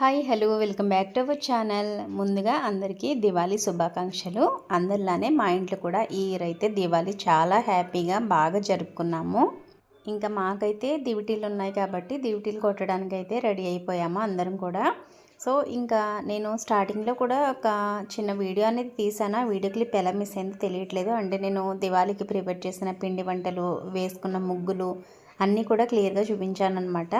Hi hello welcome back to our channel. ముందుగా అందరికీ దివాళీ శుభాకాంక్షలు. అందరిలానే మా ఇంట్లో కూడా ఈ ఇయర్ అయితే దివాళీ చాలా హ్యాపీగా బాగా జరుపుకున్నాము. ఇంకా మాకైతే దివిటీలు ఉన్నాయి కాబట్టి దివిటీలు కొట్టడానికి అయితే రెడీ అయిపోయాము అందరం కూడా. సో ఇంకా నేను స్టార్టింగ్లో కూడా ఒక చిన్న వీడియో అనేది తీసాను ఆ వీడియో క్లిప్ ఎలా మిస్ అయిందో తెలియట్లేదు. అంటే నేను దివాళీకి ప్రిపేర్ చేసిన పిండి వంటలు వేసుకున్న ముగ్గులు అన్నీ కూడా క్లియర్గా చూపించాను అనమాట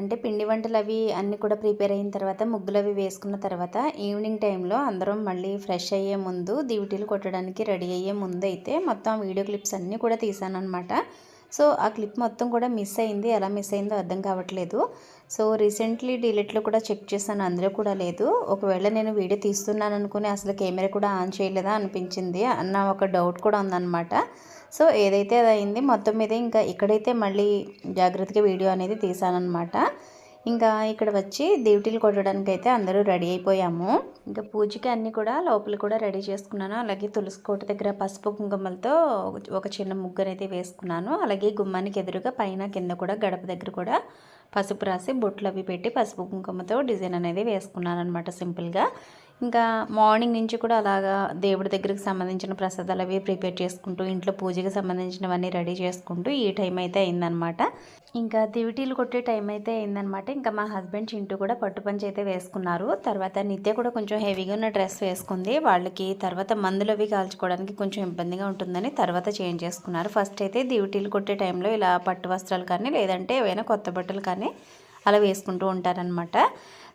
అంటే పిండి వంటలు అవి అన్నీ కూడా ప్రిపేర్ అయిన తర్వాత ముగ్గులు అవి వేసుకున్న తర్వాత ఈవినింగ్ టైంలో అందరం మళ్ళీ ఫ్రెష్ అయ్యే ముందు దివిటీలు కొట్టడానికి రెడీ అయ్యే ముందు అయితే మొత్తం వీడియో క్లిప్స్ అన్నీ కూడా తీసాను అనమాట సో ఆ క్లిప్ మొత్తం కూడా మిస్ అయింది. ఎలా మిస్ అయిందో అర్థం కావట్లేదు. సో రీసెంట్లీ డిలీట్లో కూడా చెక్ చేశాను. అందులో కూడా లేదు. ఒకవేళ నేను వీడియో తీస్తున్నాను అనుకుని అసలు కెమెరా కూడా ఆన్ చేయలేదా అనిపించింది అన్న ఒక డౌట్ కూడా ఉందన్నమాట. సో ఏదైతే అది అయింది మొత్తం మీద ఇంకా ఇక్కడైతే మళ్ళీ జాగ్రత్తగా వీడియో అనేది తీసానమాట ఇంకా ఇక్కడ వచ్చి డ్యూటీలు కొట్టడానికి అయితే అందరూ రెడీ అయిపోయాము. ఇంకా పూజకి అన్నీ కూడా లోపల కూడా రెడీ చేసుకున్నాను. అలాగే తులసి కోట దగ్గర పసుపు కుంకుమలతో ఒక చిన్న ముగ్గురు అయితే వేసుకున్నాను. అలాగే గుమ్మానికి ఎదురుగా పైన కింద కూడా గడప దగ్గర కూడా పసుపు రాసి బొట్లు అవి పెట్టి పసుపు కుంకుమతో డిజైన్ అనేది వేసుకున్నాను అనమాట సింపుల్గా. ఇంకా మార్నింగ్ నుంచి కూడా అలాగా దేవుడి దగ్గరికి సంబంధించిన ప్రసాదాలు అవి ప్రిపేర్ చేసుకుంటూ ఇంట్లో పూజకి సంబంధించినవన్నీ రెడీ చేసుకుంటూ ఈ టైం అయితే అయిందనమాట ఇంకా దివిటీలు కొట్టే టైం అయితే అయిందనమాట ఇంకా మా హస్బెండ్ చింటూ కూడా పట్టు పంచి అయితే వేసుకున్నారు. తర్వాత నిత్య కూడా కొంచెం హెవీగా ఉన్న డ్రెస్ వేసుకుంది. వాళ్ళకి తర్వాత మందులు అవి కాల్చుకోవడానికి కొంచెం ఇబ్బందిగా ఉంటుందని తర్వాత చేంజ్ చేసుకున్నారు. ఫస్ట్ అయితే దివిటీలు కొట్టే టైంలో ఇలా పట్టు వస్త్రాలు కానీ లేదంటే ఏవైనా కొత్త బట్టలు కానీ అలా వేసుకుంటూ ఉంటారనమాట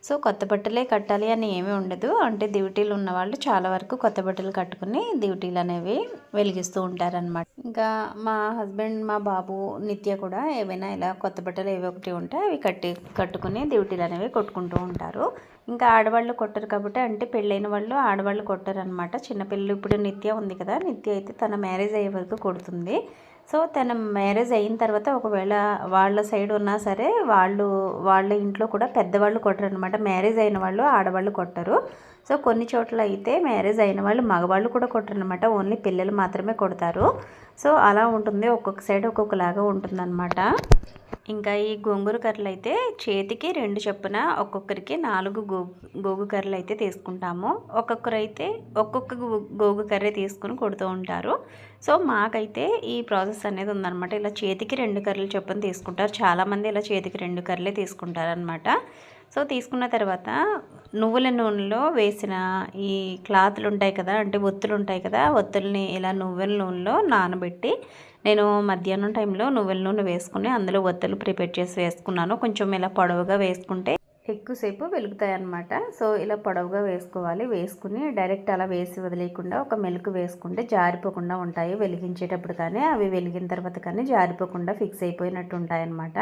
సో కొత్త బట్టలే కట్టాలి అని ఏమీ ఉండదు. అంటే డ్యూటీలు ఉన్నవాళ్ళు చాలా వరకు కొత్త బట్టలు కట్టుకుని డ్యూటీలు అనేవి వెలిగిస్తూ ఉంటారనమాట ఇంకా మా హస్బెండ్ మా బాబు నిత్య కూడా ఏవైనా ఇలా కొత్త బట్టలు ఏవి ఒకటి ఉంటే అవి కట్టి కట్టుకుని డ్యూటీలు అనేవి కొట్టుకుంటూ ఉంటారు. ఇంకా ఆడవాళ్ళు కొట్టరు కాబట్టి అంటే పెళ్ళైన వాళ్ళు ఆడవాళ్ళు కొట్టరు అనమాట చిన్నపిల్లలు ఇప్పుడు నిత్య ఉంది కదా నిత్య అయితే తన మ్యారేజ్ అయ్యే వరకు కొడుతుంది. సో తన మ్యారేజ్ అయిన తర్వాత ఒకవేళ వాళ్ళ సైడ్ ఉన్నా సరే వాళ్ళు వాళ్ళ ఇంట్లో కూడా పెద్దవాళ్ళు కొట్టరు అనమాట మ్యారేజ్ అయిన వాళ్ళు ఆడవాళ్ళు కొట్టరు. సో కొన్ని చోట్ల అయితే మ్యారేజ్ అయిన వాళ్ళు మగవాళ్ళు కూడా కొట్టరనమాట ఓన్లీ పిల్లలు మాత్రమే కొడతారు. సో అలా ఉంటుంది. ఒక్కొక్క సైడ్ ఒక్కొక్కలాగా ఉంటుందన్నమాట. ఇంకా ఈ గోంగూర కర్రలు అయితే చేతికి రెండు చొప్పున ఒక్కొక్కరికి నాలుగు గో గోగు కర్రలు అయితే తీసుకుంటాము. ఒక్కొక్కరు అయితే ఒక్కొక్క గోగు కర్రే తీసుకుని కొడుతూ ఉంటారు. సో మాకైతే ఈ ప్రాసెస్ అనేది ఉందన్నమాట. ఇలా చేతికి రెండు కర్రలు చొప్పున తీసుకుంటారు. చాలామంది ఇలా చేతికి రెండు కర్రలే తీసుకుంటారనమాట సో తీసుకున్న తర్వాత నువ్వుల నూనెలో వేసిన ఈ క్లాత్లు ఉంటాయి కదా అంటే ఒత్తులు ఉంటాయి కదా ఒత్తుల్ని ఇలా నువ్వుల నూనెలో నానబెట్టి నేను మధ్యాహ్నం టైంలో నువ్వుల నూనె వేసుకుని అందులో ఒత్తులు ప్రిపేర్ చేసి వేసుకున్నాను. కొంచెం ఇలా పొడవుగా వేసుకుంటే ఎక్కువసేపు వెలుగుతాయి అన్నమాట సో ఇలా పొడవుగా వేసుకోవాలి. వేసుకుని డైరెక్ట్ అలా వేసి వదిలేయకుండా ఒక మెలుకు వేసుకుంటే జారిపోకుండా ఉంటాయి. వెలిగించేటప్పుడు కానీ అవి వెలిగిన తర్వాత కానీ జారిపోకుండా ఫిక్స్ అయిపోయినట్టు ఉంటాయి అన్నమాట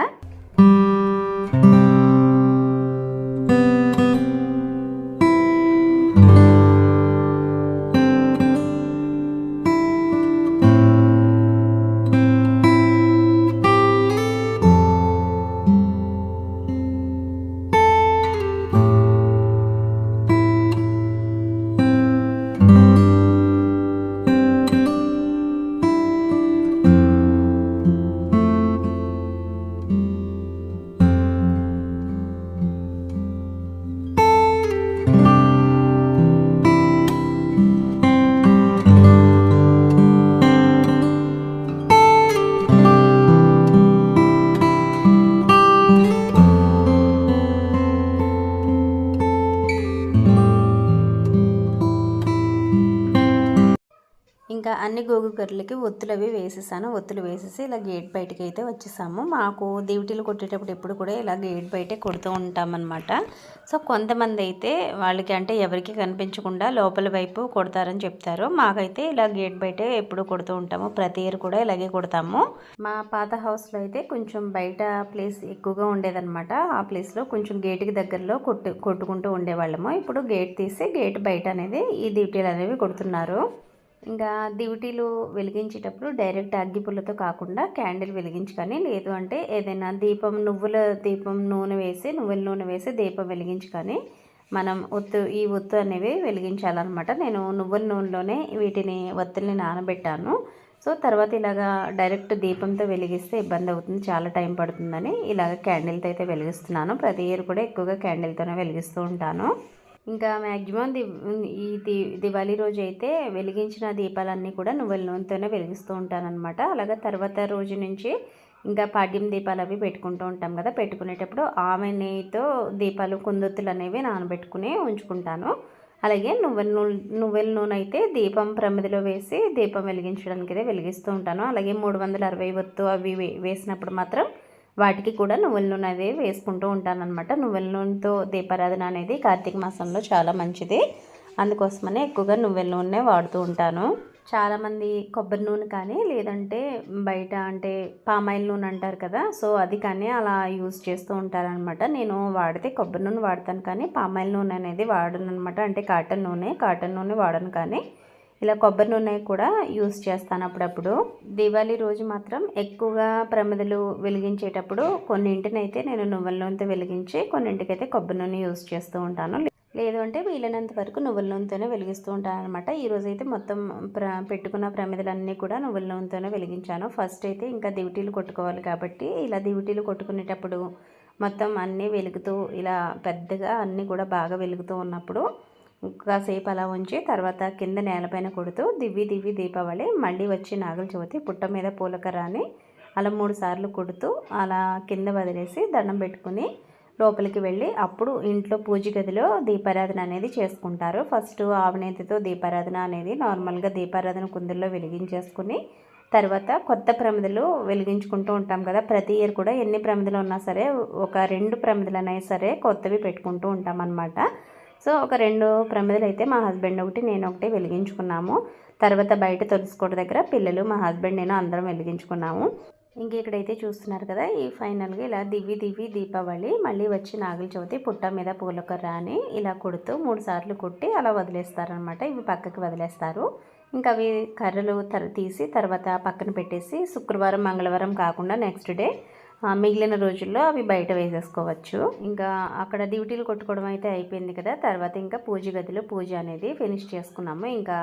అన్ని గోగుకర్లకి ఒత్తులు అవి వేసేసాను. ఒత్తులు వేసేసి ఇలా గేట్ బయటకి అయితే వచ్చేసాము. మాకు డ్యూటీలు కొట్టేటప్పుడు ఎప్పుడు కూడా ఇలా గేట్ బయటే కొడుతూ ఉంటామన్నమాట. సో కొంతమంది అయితే వాళ్ళకి అంటే ఎవరికి కనిపించకుండా లోపల వైపు కొడతారని చెప్తారు. మాకైతే ఇలా గేట్ బయటే ఎప్పుడు కొడుతూ ఉంటాము. ప్రతి ఇయర్ కూడా ఇలాగే కొడతాము. మా పాత హౌస్లో అయితే కొంచెం బయట ప్లేస్ ఎక్కువగా ఉండేదన్నమాట. ఆ ప్లేస్లో కొంచెం గేట్కి దగ్గరలో కొట్టు కొట్టుకుంటూ ఉండేవాళ్ళము. ఇప్పుడు గేట్ తీసి గేట్ బయట అనేది ఈ డ్యూటీలు అనేవి కొడుతున్నారు. ఇంకా దివిటీలు వెలిగించేటప్పుడు డైరెక్ట్ అగ్గిపుల్లతో కాకుండా క్యాండిల్ వెలిగించుకొని లేదు అంటే ఏదైనా దీపం నువ్వుల దీపం నూనె వేసి నువ్వుల నూనె వేసి దీపం వెలిగించుకొని మనం ఒత్తు ఈ ఒత్తు అనేవి వెలిగించాలన్నమాట. నేను నువ్వుల నూనెలోనే వీటిని ఒత్తుల్ని నానబెట్టాను. సో తర్వాత ఇలాగా డైరెక్ట్ దీపంతో వెలిగిస్తే ఇబ్బంది అవుతుంది. చాలా టైం పడుతుందని ఇలాగ క్యాండిల్తో అయితే వెలిగిస్తున్నాను. ప్రతి ఇయర్ కూడా ఎక్కువగా క్యాండిల్తోనే వెలిగిస్తూ ఉంటాను. ఇంకా మ్యాక్సిమం ది ఈ దివాళీ రోజు అయితే వెలిగించిన దీపాలన్నీ కూడా నువ్వుల నూనెతోనే వెలిగిస్తూ ఉంటానన్నమాట. అలాగే తర్వాత రోజు నుంచి ఇంకా పాడ్యం దీపాలు అవి పెట్టుకుంటూ ఉంటాం కదా. పెట్టుకునేటప్పుడు ఆమె నెయ్యితో దీపాలు కుందొత్తులు అనేవి నానబెట్టుకుని ఉంచుకుంటాను. అలాగే నువ్వుల నూనె నువ్వుల నూనె అయితే దీపం ప్రమిదిలో వేసి దీపం వెలిగించడానికి అయితే వెలిగిస్తూ ఉంటాను. అలాగే మూడు వందల అరవై వత్తు అవి వేసినప్పుడు మాత్రం వాటికి కూడా నువ్వుల నూనె అనేది వేసుకుంటూ ఉంటాననమాట నువ్వుల నూనెతో దీపారాధన అనేది కార్తీక మాసంలో చాలా మంచిది. అందుకోసమనే ఎక్కువగా నువ్వుల నూనె వాడుతూ ఉంటాను. చాలామంది కొబ్బరి నూనె కానీ లేదంటే బయట అంటే పామాయిల్ నూనె అంటారు కదా సో అది కానీ అలా యూజ్ చేస్తూ ఉంటారనమాట నేను వాడితే కొబ్బరి నూనె వాడతాను కానీ పామాయిల్ నూనె అనేది వాడను అనమాట అంటే కాటన్ నూనె కాటన్ నూనె వాడను కానీ. ఇలా కొబ్బరి నూనె కూడా యూస్ చేస్తాను అప్పుడప్పుడు. దివాళీ రోజు మాత్రం ఎక్కువగా ప్రమిదలు వెలిగించేటప్పుడు కొన్నింటినైతే నేను నువ్వుల నూనెతో వెలిగించి కొన్నింటికైతే కొబ్బరి నూనె యూస్ చేస్తూ ఉంటాను. లేదు అంటే వీలైనంత వరకు నువ్వుల నూనెతోనే వెలిగిస్తూ ఉంటాను అనమాట ఈరోజు అయితే మొత్తం ప్ర పెట్టుకున్న ప్రమిదలన్నీ కూడా నువ్వుల నూనెతోనే వెలిగించాను. ఫస్ట్ అయితే ఇంకా దివిటీలు కొట్టుకోవాలి కాబట్టి ఇలా దివిటీలు కొట్టుకునేటప్పుడు మొత్తం అన్నీ వెలుగుతూ ఇలా పెద్దగా అన్నీ కూడా బాగా వెలుగుతూ ఉన్నప్పుడు కాసేపు అలా ఉంచి తర్వాత కింద నేలపైన కొడుతూ దివ్వి దివ్వి దీపావళి మళ్ళీ వచ్చి నాగుల చవితి పుట్ట మీద పూలకరాని అలా మూడు సార్లు కొడుతూ అలా కింద వదిలేసి దండం పెట్టుకుని లోపలికి వెళ్ళి అప్పుడు ఇంట్లో పూజ గదిలో దీపారాధన అనేది చేసుకుంటారు. ఫస్ట్ ఆవనేతితో దీపారాధన అనేది నార్మల్గా దీపారాధన కుందుల్లో వెలిగించేసుకుని తర్వాత కొత్త ప్రమిదలు వెలిగించుకుంటూ ఉంటాం కదా ప్రతి ఇయర్ కూడా ఎన్ని ప్రమిదలు ఉన్నా సరే ఒక రెండు ప్రమిదలు అయినా సరే కొత్తవి పెట్టుకుంటూ ఉంటాం అన్నమాట సో ఒక రెండు ప్రమిదలు అయితే మా హస్బెండ్ ఒకటి నేను ఒకటి వెలిగించుకున్నాము. తర్వాత బయట తులసికోట దగ్గర పిల్లలు మా హస్బెండ్ నేను అందరం వెలిగించుకున్నాము. ఇంక ఇక్కడైతే చూస్తున్నారు కదా ఈ ఫైనల్గా ఇలా దివి దివి దీపావళి మళ్ళీ వచ్చి నాగుల చవితి పుట్ట మీద పూలకర్ర అని ఇలా కొడుతూ మూడు సార్లు కొట్టి అలా వదిలేస్తారనమాట ఇవి పక్కకి వదిలేస్తారు. ఇంకా అవి కర్రలు తర తీసి తర్వాత పక్కన పెట్టేసి శుక్రవారం మంగళవారం కాకుండా నెక్స్ట్ డే మిగిలిన రోజుల్లో అవి బయట వేసేసుకోవచ్చు. ఇంకా అక్కడ డ్యూటీలు కొట్టుకోవడం అయితే అయిపోయింది కదా తర్వాత ఇంకా పూజ గదిలో పూజ అనేది ఫినిష్ చేసుకున్నాము. ఇంకా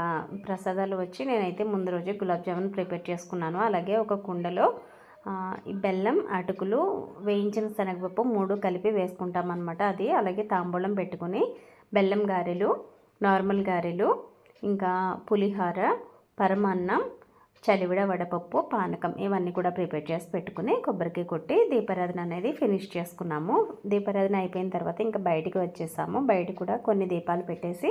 ప్రసాదాలు వచ్చి నేనైతే ముందు రోజే గులాబ్ జామున్ ప్రిపేర్ చేసుకున్నాను. అలాగే ఒక కుండలో బెల్లం అటుకులు వేయించిన శనగపప్పు మూడు కలిపి వేసుకుంటాం అనమాట అది. అలాగే తాంబూలం పెట్టుకుని బెల్లం గారెలు నార్మల్ గారెలు ఇంకా పులిహార పరమాన్నం చలివిడ వడపప్పు పానకం ఇవన్నీ కూడా ప్రిపేర్ చేసి పెట్టుకుని కొబ్బరికి కొట్టి దీపారాధన అనేది ఫినిష్ చేసుకున్నాము. దీపారాధన అయిపోయిన తర్వాత ఇంకా బయటికి వచ్చేసాము. బయట కూడా కొన్ని దీపాలు పెట్టేసి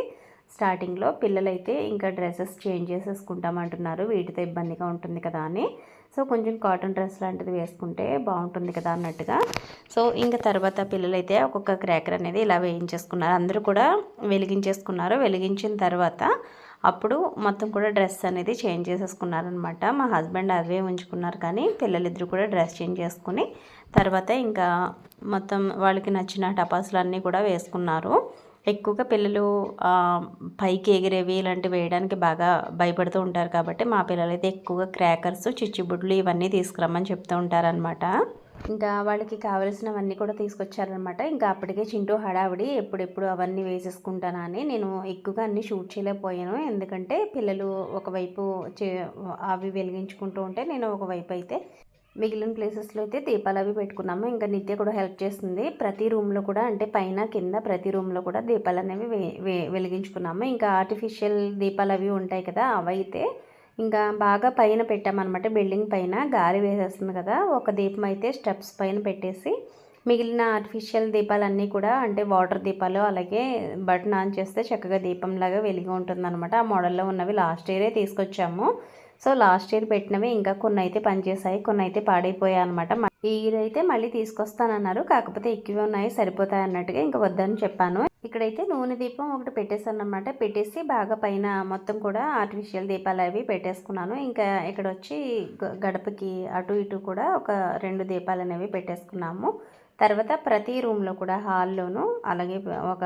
స్టార్టింగ్లో పిల్లలైతే ఇంకా డ్రెస్సెస్ చేంజ్ చేసేసుకుంటామంటున్నారు. వీటితో ఇబ్బందిగా ఉంటుంది కదా అని. సో కొంచెం కాటన్ డ్రెస్ లాంటిది వేసుకుంటే బాగుంటుంది కదా అన్నట్టుగా. సో ఇంకా తర్వాత పిల్లలైతే ఒక్కొక్క క్రాకర్ అనేది ఇలా వేయించేసుకున్నారు. అందరూ కూడా వెలిగించేసుకున్నారు. వెలిగించిన తర్వాత అప్పుడు మొత్తం కూడా డ్రెస్ అనేది చేంజ్ చేసేసుకున్నారనమాట మా హస్బెండ్ అవే ఉంచుకున్నారు కానీ పిల్లలిద్దరు కూడా డ్రెస్ చేంజ్ చేసుకుని తర్వాత ఇంకా మొత్తం వాళ్ళకి నచ్చిన టపాసులు అన్నీ కూడా వేసుకున్నారు. ఎక్కువగా పిల్లలు పైకి ఎగిరేవి ఇలాంటివి వేయడానికి బాగా భయపడుతూ ఉంటారు కాబట్టి మా పిల్లలైతే ఎక్కువగా క్రాకర్స్ చిచ్చుబుడ్లు ఇవన్నీ తీసుకురమ్మని చెప్తూ ఉంటారనమాట ఇంకా వాళ్ళకి కావలసినవన్నీ కూడా తీసుకొచ్చారనమాట ఇంకా అప్పటికే చింటూ హడావిడి ఎప్పుడెప్పుడు అవన్నీ వేసేసుకుంటానని నేను ఎక్కువగా అన్నీ షూట్ చేయలేకపోయాను. ఎందుకంటే పిల్లలు ఒకవైపు అవి వెలిగించుకుంటూ ఉంటే నేను ఒకవైపు అయితే మిగిలిన ప్లేసెస్లో అయితే దీపాలు అవి పెట్టుకున్నాము. ఇంకా నిత్య కూడా హెల్ప్ చేస్తుంది. ప్రతి రూమ్లో కూడా అంటే పైన కింద ప్రతి రూమ్లో కూడా దీపాలు అనేవి వెలిగించుకున్నాము. ఇంకా ఆర్టిఫిషియల్ దీపాలు అవి ఉంటాయి కదా అవైతే ఇంకా బాగా పైన పెట్టామన్నమాట. బిల్డింగ్ పైన గాలి వేసేస్తుంది కదా ఒక దీపం అయితే స్టెప్స్ పైన పెట్టేసి మిగిలిన ఆర్టిఫిషియల్ దీపాలన్నీ కూడా అంటే వాటర్ దీపాలు అలాగే బటన్ ఆన్ చేస్తే చక్కగా దీపంలాగా వెలిగి ఉంటుందన్నమాట. ఆ మోడల్లో ఉన్నవి లాస్ట్ ఇయరే తీసుకొచ్చాము. సో లాస్ట్ ఇయర్ పెట్టినవి ఇంకా కొన్ని అయితే పనిచేసాయి కొన్ని అయితే పాడైపోయాయి అనమాట ఈ ఇయర్ అయితే మళ్ళీ తీసుకొస్తానన్నారు. కాకపోతే ఎక్కువ ఉన్నాయి సరిపోతాయి అన్నట్టుగా ఇంకా వద్దని చెప్పాను. ఇక్కడైతే నూనె దీపం ఒకటి పెట్టేశాను అనమాట పెట్టేసి బాగా పైన మొత్తం కూడా ఆర్టిఫిషియల్ దీపాలు అవి పెట్టేసుకున్నాను. ఇంకా ఇక్కడ వచ్చి గడపకి అటు ఇటు కూడా ఒక రెండు దీపాలు అనేవి పెట్టేసుకున్నాము. తర్వాత ప్రతి రూమ్లో కూడా హాల్లోనూ అలాగే ఒక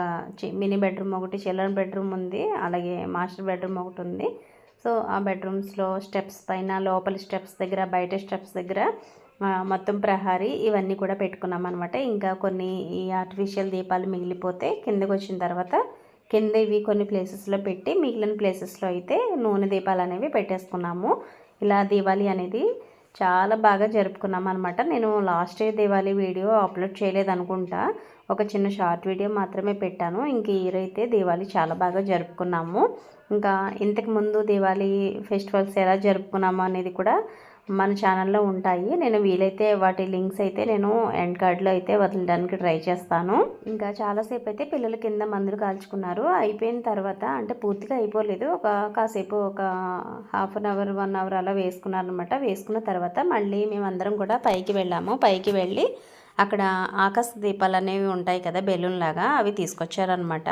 మినీ బెడ్రూమ్ ఒకటి చిల్డ్రన్ బెడ్రూమ్ ఉంది అలాగే మాస్టర్ బెడ్రూమ్ ఒకటి ఉంది. సో ఆ బెడ్రూమ్స్లో స్టెప్స్ పైన లోపల స్టెప్స్ దగ్గర బయట స్టెప్స్ దగ్గర మొత్తం ప్రహారీ ఇవన్నీ కూడా పెట్టుకున్నాం అనమాట ఇంకా కొన్ని ఈ ఆర్టిఫిషియల్ దీపాలు మిగిలిపోతే కిందకు వచ్చిన తర్వాత కింద ఇవి కొన్ని ప్లేసెస్లో పెట్టి మిగిలిన ప్లేసెస్లో అయితే నూనె దీపాలు అనేవి పెట్టేసుకున్నాము. ఇలా దీవాలి అనేది చాలా బాగా జరుపుకున్నాం అనమాట నేను last year Diwali video upload చేయలేదు అనుకుంటా ఒక చిన్న షార్ట్ వీడియో మాత్రమే పెట్టాను. ఇంక ఈరైతే దివాళీ చాలా బాగా జరుపుకున్నాము. ఇంకా ఇంతకు ముందు దివాళీ ఫెస్టివల్స్ ఎలా జరుపుకున్నాము అనేది కూడా మన ఛానల్లో ఉంటాయి. నేను వీలైతే వాటి లింక్స్ అయితే నేను ఎండ్ కార్డ్లో అయితే వదలడానికి ట్రై చేస్తాను. ఇంకా చాలాసేపు అయితే పిల్లల కింద మందులు కాల్చుకున్నారు. అయిపోయిన తర్వాత అంటే పూర్తిగా అయిపోలేదు. ఒక కాసేపు ఒక half an hour one hour అలా వేసుకున్నారనమాట వేసుకున్న తర్వాత మళ్ళీ మేమందరం కూడా పైకి వెళ్ళాము. పైకి వెళ్ళి అక్కడ ఆకాశ దీపాలు అనేవి ఉంటాయి కదా బెలూన్ లాగా అవి తీసుకొచ్చారనమాట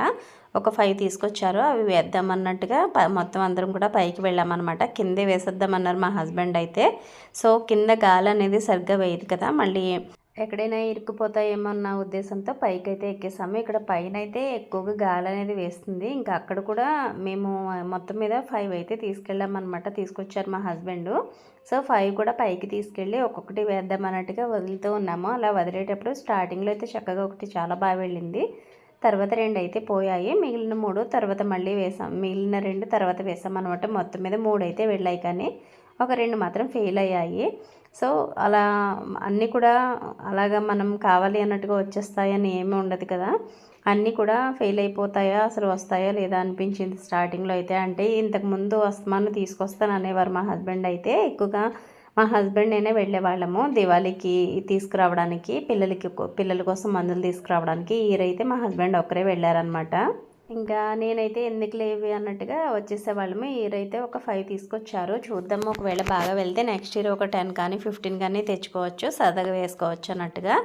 ఒక ఫైవ్ తీసుకొచ్చారు అవి వేద్దామన్నట్టుగా మొత్తం అందరం కూడా పైకి వెళ్ళామన్నమాట. కిందే వేసేద్దామన్నారు మా హస్బెండ్ అయితే. సో కింద గాలి అనేది సరిగ్గా వేయదు కదా మళ్ళీ ఎక్కడైనా ఇరుక్కుపోతాయేమో అన్న ఉద్దేశంతో పైకి అయితే ఎక్కేసాము. ఇక్కడ పైన అయితే ఎక్కువగా గాలి అనేది వేస్తుంది. ఇంకా అక్కడ కూడా మేము మొత్తం మీద ఫైవ్ అయితే తీసుకెళ్ళామన్నమాట. తీసుకొచ్చారు మా హస్బెండ్. సో ఫైవ్ కూడా పైకి తీసుకెళ్ళి ఒక్కొక్కటి వేద్దాం అన్నట్టుగా వదులుతూ ఉన్నాము. అలా వదిలేటప్పుడు స్టార్టింగ్లో అయితే చక్కగా ఒకటి చాలా బాగా వెళ్ళింది. తర్వాత రెండు అయితే పోయాయి. మిగిలిన మూడు తర్వాత మళ్ళీ వేసాం. మిగిలిన రెండు తర్వాత వేసాం అనమాట మొత్తం మీద మూడు అయితే వెళ్ళాయి కానీ ఒక రెండు మాత్రం ఫెయిల్ అయ్యాయి. సో అలా అన్నీ కూడా అలాగా మనం కావాలి అన్నట్టుగా వచ్చేస్తాయని ఏమీ ఉండదు కదా. అన్నీ కూడా ఫెయిల్ అయిపోతాయా అసలు వస్తాయా లేదా అనిపించింది స్టార్టింగ్లో అయితే. అంటే ఇంతకుముందు వస్తమాను తీసుకొస్తాను అనేవారు మా హస్బెండ్ అయితే. ఎక్కువగా మా హస్బెండ్ నేనే వెళ్ళేవాళ్ళము దివాళీకి తీసుకురావడానికి పిల్లలకి పిల్లల కోసం మందులు తీసుకురావడానికి ఈరైతే మా హస్బెండ్ ఒక్కరే వెళ్ళారనమాట ఇంకా నేనైతే ఎందుకు లేవి అన్నట్టుగా వచ్చేసేవాళ్ళము ఈరైతే ఒక ఫైవ్ తీసుకొచ్చారు. చూద్దాము ఒకవేళ బాగా వెళ్తే నెక్స్ట్ ఇయర్ ఒక టెన్ కానీ ఫిఫ్టీన్ కానీ తెచ్చుకోవచ్చు సరదాగా వేసుకోవచ్చు అన్నట్టుగా.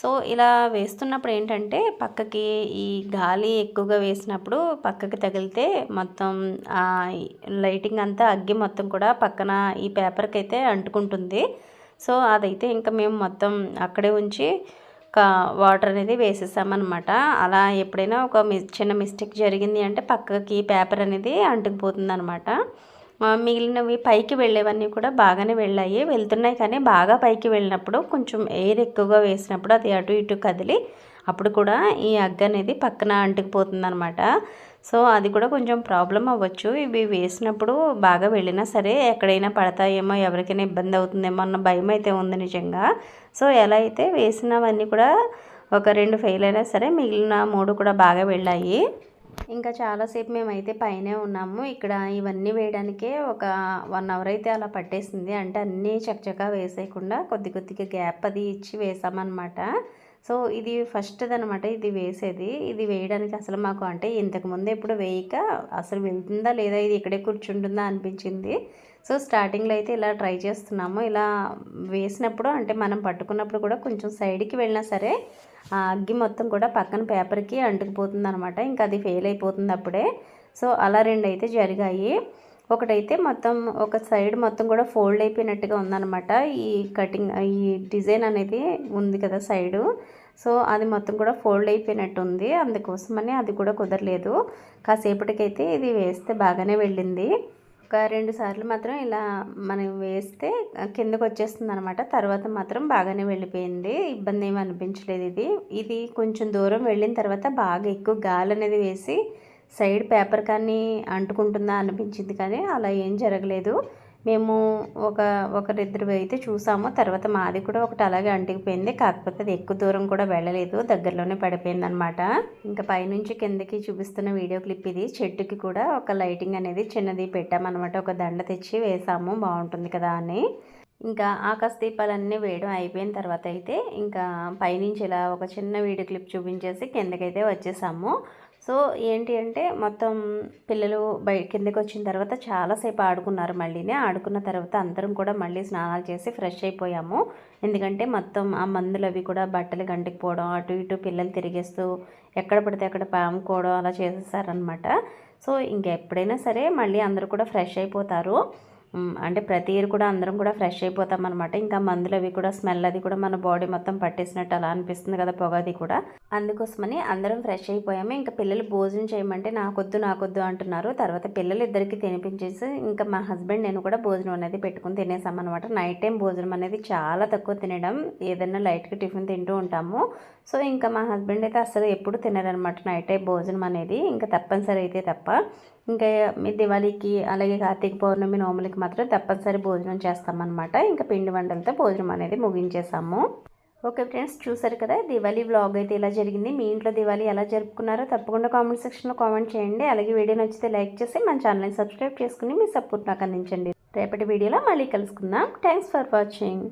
సో ఇలా వేస్తున్నప్పుడు ఏంటంటే పక్కకి ఈ గాలి ఎక్కువగా వేసినప్పుడు పక్కకి తగిలితే మొత్తం లైటింగ్ అంతా అగ్గి మొత్తం కూడా పక్కన ఈ పేపర్కి అయితే అంటుకుంటుంది. సో అదైతే ఇంకా మేము మొత్తం అక్కడే ఉంచి వాటర్ అనేది వేసేసామన్నమాట. అలా ఎప్పుడైనా ఒక చిన్న మిస్టేక్ జరిగింది అంటే పక్కకి పేపర్ అనేది అంటుకుపోతుంది అనమాట మిగిలినవి పైకి వెళ్ళేవన్నీ కూడా బాగానే వెళ్ళాయి. వెళ్తున్నాయి కానీ బాగా పైకి వెళ్ళినప్పుడు కొంచెం ఎయిర్ ఎక్కువగా వేసినప్పుడు అది అటు ఇటు కదిలి అప్పుడు కూడా ఈ అగ్గ అనేది పక్కన అంటుకుపోతుంది అనమాట సో అది కూడా కొంచెం ప్రాబ్లం అవ్వచ్చు. ఇవి వేసినప్పుడు బాగా వెళ్ళినా సరే ఎక్కడైనా పడతాయేమో ఎవరికైనా ఇబ్బంది అవుతుందేమో అన్న భయం అయితే ఉంది నిజంగా. సో ఎలా అయితే వేసినవన్నీ కూడా ఒక రెండు ఫెయిల్ అయినా సరే మిగిలిన మూడు కూడా బాగా వెళ్ళాయి. ఇంకా చాలాసేపు మేమైతే పైనే ఉన్నాము. ఇక్కడ ఇవన్నీ వేయడానికే ఒక వన్ అవర్ అయితే అలా పట్టేసింది. అంటే అన్నీ చక్కగా వేసేయకుండా కొద్ది కొద్దిగా గ్యాప్ అది ఇచ్చి వేసామన్నమాట. సో ఇది ఫస్ట్ అనమాట ఇది వేసేది. ఇది వేయడానికి అసలు మాకు అంటే ఇంతకుముందు ఎప్పుడు వేయక అసలు వెళ్తుందా లేదా ఇది ఇక్కడే కూర్చుంటుందా అనిపించింది. సో స్టార్టింగ్లో అయితే ఇలా ట్రై చేస్తున్నాము. ఇలా వేసినప్పుడు అంటే మనం పట్టుకున్నప్పుడు కూడా కొంచెం సైడ్కి వెళ్ళినా సరే ఆ అగ్గి మొత్తం కూడా పక్కన పేపర్కి అంటుకుపోతుంది అనమాట ఇంకా అది ఫెయిల్ అయిపోతుంది అప్పుడే. సో అలా రెండు అయితే జరిగాయి. ఒకటైతే మొత్తం ఒక సైడ్ మొత్తం కూడా ఫోల్డ్ అయిపోయినట్టుగా ఉందన్నమాట. ఈ కటింగ్ ఈ డిజైన్ అనేది ఉంది కదా సైడు. సో అది మొత్తం కూడా ఫోల్డ్ అయిపోయినట్టు ఉంది అందుకోసమని అది కూడా కుదరలేదు. కాసేపటికైతే ఇది వేస్తే బాగానే వెళ్ళింది. ఒక రెండు సార్లు మాత్రం ఇలా మనం వేస్తే కిందకు వచ్చేస్తుంది అనమాట తర్వాత మాత్రం బాగానే వెళ్ళిపోయింది. ఇబ్బంది ఏమి అనిపించలేదు ఇది. ఇది కొంచెం దూరం వెళ్ళిన తర్వాత బాగా ఎక్కువ గాలి అనేది వేసి సైడ్ పేపర్ కానీ అంటుకుంటుందా అనిపించింది కానీ అలా ఏం జరగలేదు. మేము ఒక ఒకరిద్దరు అయితే చూసాము. తర్వాత మాది కూడా ఒకటి అలాగే అంటికిపోయింది. కాకపోతే అది ఎక్కువ దూరం కూడా వెళ్ళలేదు. దగ్గరలోనే పడిపోయింది అనమాట ఇంకా పైనుంచి కిందకి చూపిస్తున్న వీడియో క్లిప్ ఇది. చెట్టుకి కూడా ఒక లైటింగ్ అనేది చిన్నది పెట్టామన్నమాట. ఒక దండ తెచ్చి వేసాము. బాగుంటుంది కదా అని. ఇంకా ఆకాశ దీపాలన్నీ వేయడం అయిపోయిన తర్వాత అయితే ఇంకా పైనుంచి ఇలా ఒక చిన్న వీడియో క్లిప్ చూపించేసి కిందకైతే వచ్చేసాము. సో ఏంటి అంటే మొత్తం పిల్లలు బయ కిందకి వచ్చిన తర్వాత చాలాసేపు ఆడుకున్నారు మళ్ళీనే. ఆడుకున్న తర్వాత అందరం కూడా మళ్ళీ స్నానాలు చేసి ఫ్రెష్ అయిపోయాము. ఎందుకంటే మొత్తం ఆ మందులు అవి కూడా బట్టలు గంటికి అటు ఇటు పిల్లలు తిరిగేస్తూ ఎక్కడ పడితే అక్కడ పాముకోవడం అలా చేసేసారనమాట సో ఇంకెప్పుడైనా సరే మళ్ళీ అందరూ కూడా ఫ్రెష్ అయిపోతారు. అంటే ప్రతి ఇయర్ కూడా అందరం కూడా ఫ్రెష్ అయిపోతాం అనమాట ఇంకా మందులు అవి కూడా స్మెల్ అది కూడా మన బాడీ మొత్తం పట్టేసినట్టు అలా అనిపిస్తుంది కదా పొగది కూడా. అందుకోసమని అందరం ఫ్రెష్ అయిపోయాము. ఇంకా పిల్లలు భోజనం చేయమంటే నాకొద్దు నాకొద్దు అంటున్నారు. తర్వాత పిల్లలు ఇద్దరికి తినిపించేసి ఇంకా మా హస్బెండ్ నేను కూడా భోజనం అనేది పెట్టుకుని తినేసాం అనమాట నైట్ టైం భోజనం అనేది చాలా తక్కువ తినడం. ఏదైనా లైట్గా టిఫిన్ తింటూ ఉంటాము. సో ఇంకా మా హస్బెండ్ అయితే అసలు ఎప్పుడు తినరనమాట నైట్ టైం భోజనం అనేది. ఇంకా తప్పనిసరి అయితే తప్ప. ఇంకా మీ దివాళీకి అలాగే కార్తీక పౌర్ణమి నోములకి మాత్రం తప్పనిసరి భోజనం చేస్తామన్నమాట. ఇంకా పిండి వంటలతో భోజనం అనేది ముగించేసాము. ఓకే ఫ్రెండ్స్ చూసారు కదా దివాళీ వ్లాగ్ అయితే ఇలా జరిగింది. మీ ఇంట్లో దివాళీ ఎలా జరుపుకున్నారో తప్పకుండా కామెంట్ సెక్షన్లో కామెంట్ చేయండి. అలాగే వీడియో నచ్చితే లైక్ చేసి మన ఛానల్ని సబ్స్క్రైబ్ చేసుకుని మీ సపోర్ట్ నాకు అందించండి. రేపటి వీడియోలో మళ్ళీ కలుసుకుందాం. Thanks for watching.